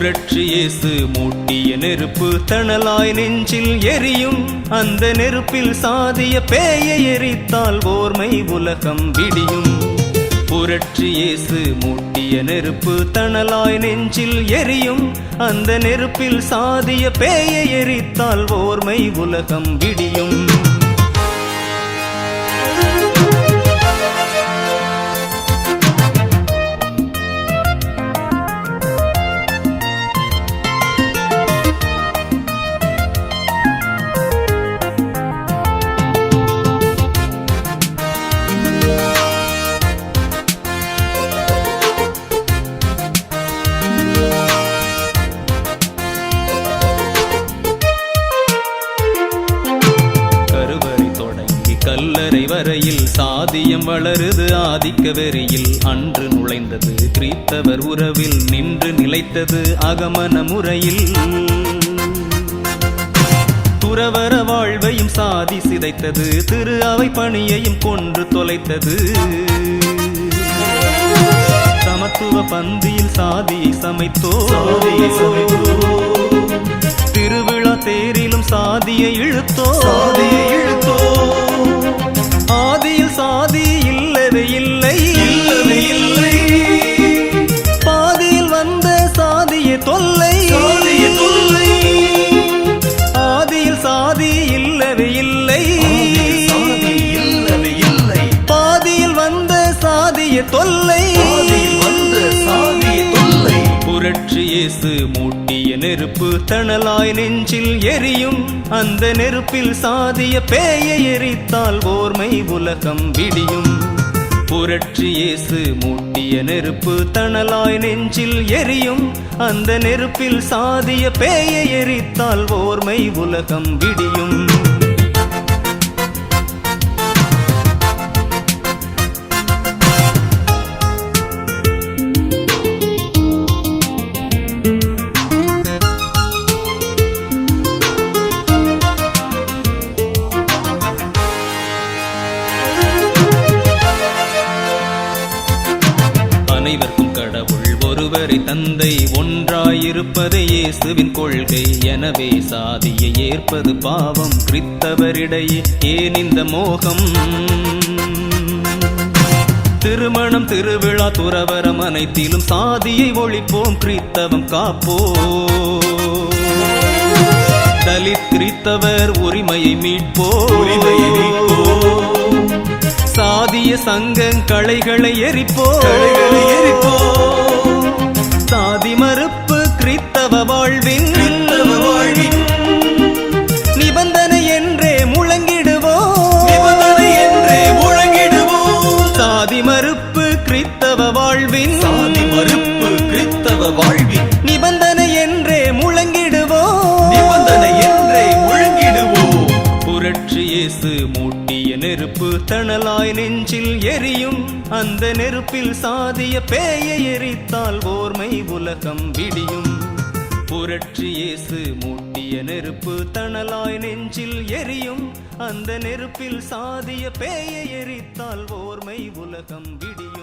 புரட்சி இயேசு மூட்டிய நெருப்பு தணலாய் நெஞ்சில் எரியும். அந்த நெருப்பில் சாதிய பேயை எரித்தால் ஓர்மை உலகம் விடியும். புரட்சி இயேசு மூட்டிய நெருப்பு தணலாய் நெஞ்சில் எரியும். அந்த நெருப்பில் சாதிய பேயை எரித்தால் ஓர்மை உலகம் விடியும். கல்லறை வரையில் சாதியம் வளருது ஆதிக்க வெறியில். அன்று நுழைந்தது கிறித்தவர் உறவில் நின்று நிலைத்தது அகமன முறையில். துறவர வாழ்வையும் சாதி சிதைத்தது திரு அவை பணியையும் கொன்று தொலைத்தது. சமத்துவ பந்தியில் சாதியை சமைத்தோ? திருவிழா தேரிலும் சாதியை இழுத்தோ? சாதியை இழுத்தோ? சாதிய தொல்லை. தொல்லை. ஆதியில் சாதி இல்லவே இல்லை. சாதி இல்லவே இல்லை பாதியில் வந்த சாதிய தொல்லை. பாதியில் வந்த சாதிய தொல்லை. புரட்சி இயேசு மூட்டிய நெருப்பு தணலாய் நெஞ்சில் எரியும். அந்த நெருப்பில் சாதிய பேயை எரித்தால் ஓர்மை உலகம் விடியும். புரட்சி இயேசு மூட்டிய நெருப்பு தணலாய் நெஞ்சில் எரியும். அந்த நெருப்பில் சாதிய பேயை எரித்தால் ஓர்மை உலகம் விடியும். தந்தை ஒன்றாயிருப்பதே இயேசுவின் கொள்கை. எனவே சாதியை ஏற்பது பாவம் கிறித்தவரிடையே. ஏன் இந்த மோகம்? திருமணம் திருவிழா துறவரம் அனைத்திலும் சாதியை ஒழிப்போம் கிறித்தவம் காப்போம். தலித் கிறித்தவர் உரிமையை மீட்போம். சாதிய சங்கங் களைகளை எரிப்போம். களைகளை எரிப்போம். சாதி மறுப்பு கிறித்தவ வாழ்வின் வாழ்வின் நிபந்தனை என்றே முழங்கிடுவோம். நிபந்தனை என்றே முழங்கிடுவோம். சாதி மறுப்பு கிறித்தவ வாழ்வின் சாதி மறுப்பு கிறித்தவ வாழ்வின் இயேசு மூட்டிய நெருப்பு தணலாய் நெஞ்சில் எரியும். அந்த நெருப்பில் சாதிய பேயை எரித்தால் ஓர்மை உலகம் விடியும். புரட்சி இயேசு மூட்டிய நெருப்பு தணலாய் நெஞ்சில் எரியும். அந்த நெருப்பில் சாதிய பேயை எரித்தால் ஓர்மை உலகம் விடியும்.